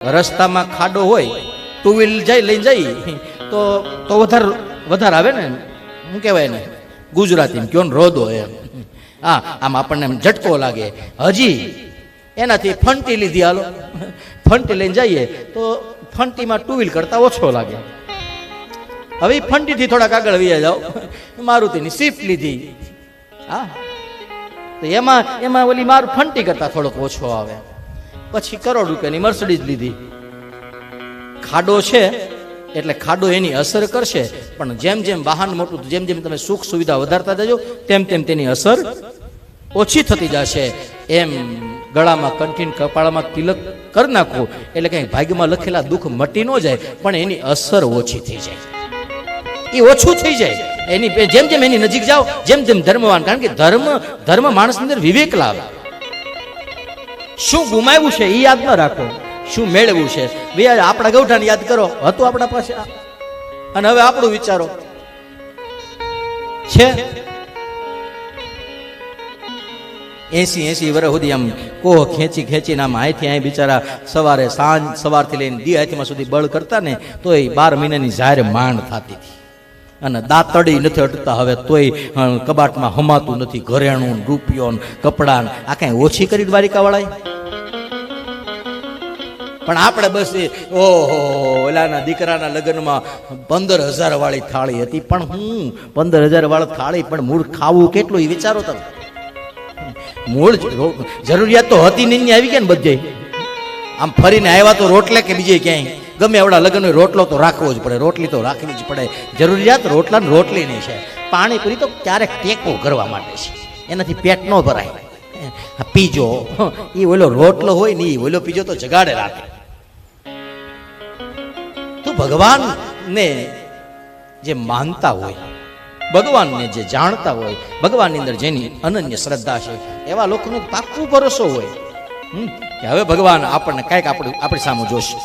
રસ્તામાં ખાડો હોય ટુ વ્હીલ જઈ લઈને જઈ તો તો વધારે વધારે આવે ને, શું કહેવાય ને ગુજરાતી કયો ને રોદો એમ. હા, આમ આપણને એમ ઝટકો લાગે. હજી એનાથી ફંટી લીધી હાલો. ફંટી લઈને જઈએ, તો ફંટીમાં ટુ વ્હીલ કરતાં ઓછો લાગે. હવે ફંટીથી થોડાક આગળ વયા જાઓ. મારુતિની સ્વિફ્ટ લીધી. હા. તો એમાં એમાં ઓલી મારું ફંટી કરતાં થોડોક ઓછો આવે. પછી કરોડ રૂપિયાની મર્સિડીઝ લીધી. ખાડો છે, એટલે ખાડો એની અસર કરશે. પણ જેમ જેમ વાહન મોટું, જેમ જેમ તમે સુખ સુવિધા વધારતા જજો, તેમ તેમ તેની અસર ઓછી થતી જશે. એમ ગળામાં કંઠીન, કપાળામાં તિલક કરી નાખવું એટલે કંઈ ભાગ્યમાં લખેલા દુઃખ મટી ન જાય, પણ એની અસર ઓછી થઈ જાય. એ ઓછું થઈ જાય. એની, જેમ જેમ એની નજીક જાઓ, જેમ જેમ ધર્મવાન, કારણ કે ધર્મ ધર્મ માણસની અંદર વિવેક લાવે. શું ગુમાવ્યું છે એ યાદ ન રાખો. શું મેળવ્યું છે? બે, આપણા ગૌઠાને યાદ કરો. હતું આપણા પાસે અને હવે આપણું વિચારો. છે? એસી એસી વર્ષ સુધી આમ કોહ ખેંચી ખેંચીને આમ અહીંથી અહીં બિચારા સવારે સાંજ, સવારથી લઈને દી હાથમાં સુધી બળ કરતા ને તો એ બાર મહિનાની જાહેર માંડ થતી હતી. અને દાંતડી નથી અટતા હવે તોય કબાટમાં હમાતું નથી, ઘરેણું રૂપિયો કપડાં આ કાંઈ ઓછી કરી દ્વારિકાવાળાએ? પણ આપણે બસ એ, ઓહો ઓલાના દીકરાના લગ્નમાં પંદર હજાર વાળી થાળી હતી. પણ હું પંદર હજાર વાળી થાળી, પણ મૂળ ખાવું કેટલું, એ વિચારો તમે. મૂળ જરૂરિયાત તો હતી નહીં આવી ગયા ને બધે. આમ ફરીને આવ્યા તો રોટલે કે બીજે ક્યાંય? ગમે એવડા લગ્ન હોય રોટલો તો રાખવો જ પડે, રોટલી તો રાખવી જ પડે. જરૂરિયાત રોટલા રોટલીની છે. પાણીપુરી તો ક્યારેક ટેકો કરવા માટે છે. એનાથી પેટ ન ભરાય. પીજો એ ઓલો રોટલો હોય ને એ ઓલો પીજો તો જગાડે રાખે તો ભગવાનને જે માનતા હોય, ભગવાનને જે જાણતા હોય, ભગવાનની અંદર જેની અનન્ય શ્રદ્ધા છે, એવા લોકોનો પાકું ભરોસો હોય. કે હવે ભગવાન આપણને કાંઈક આપણું આપણી સામે જોશે.